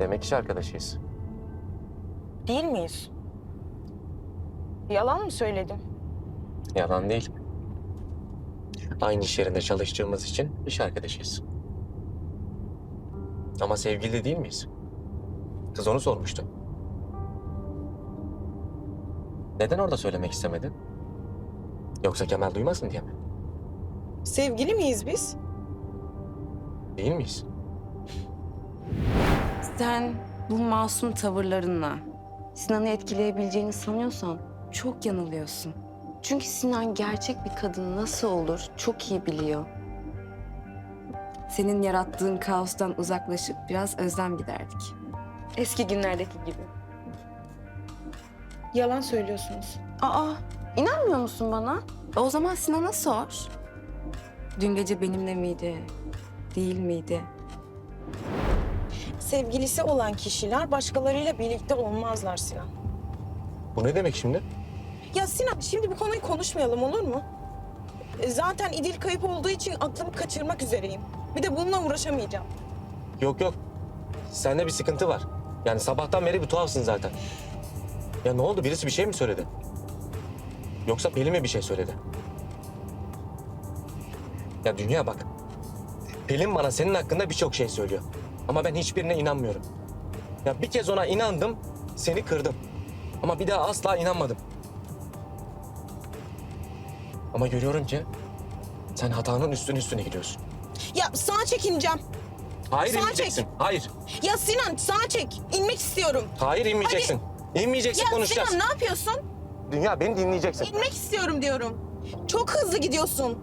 Demek iş arkadaşıyız. Değil miyiz? Yalan mı söyledim? Yalan değil. Aynı iş yerinde çalıştığımız için iş arkadaşıyız. Ama sevgili de değil miyiz? Kız onu sormuştu. Neden orada söylemek istemedin? Yoksa Kemal duymasın diye mi? Sevgili miyiz biz? Değil miyiz? Sen bu masum tavırlarınla Sinan'ı etkileyebileceğini sanıyorsan çok yanılıyorsun. Çünkü Sinan gerçek bir kadın nasıl olur çok iyi biliyor. Senin yarattığın kaostan uzaklaşıp biraz özlem giderdik. Eski günlerdeki gibi. Yalan söylüyorsunuz. Aa, inanmıyor musun bana? O zaman Sinan'a sor. Dün gece benimle miydi? Değil miydi? Sevgilisi olan kişiler başkalarıyla birlikte olmazlar Sinan. Bu ne demek şimdi? Ya Sinan şimdi bu konuyu konuşmayalım olur mu? E, Zaten İdil kayıp olduğu için aklımı kaçırmak üzereyim. Bir de bununla uğraşamayacağım. Yok yok. Sende bir sıkıntı var. Yani sabahtan beri bir tuhafsın zaten. Ya ne oldu? Birisi bir şey mi söyledi? Yoksa Pelin mi bir şey söyledi? Ya Dünya bak. Pelin bana senin hakkında birçok şey söylüyor. Ama ben hiçbirine inanmıyorum. Ya bir kez ona inandım, seni kırdım. Ama bir daha asla inanmadım. Ama görüyorum ki sen hatanın üstüne üstüne gidiyorsun. Ya sağa çekineceğim. Hayır Sağa inmeyeceksin. Hayır. Ya Sinan sağa çek. İnmek istiyorum. Hayır inmeyeceksin. İnmeyeceksin Ya konuşacağız. Sinan ne yapıyorsun? Dünya beni dinleyeceksin. İnmek istiyorum diyorum. Çok hızlı gidiyorsun.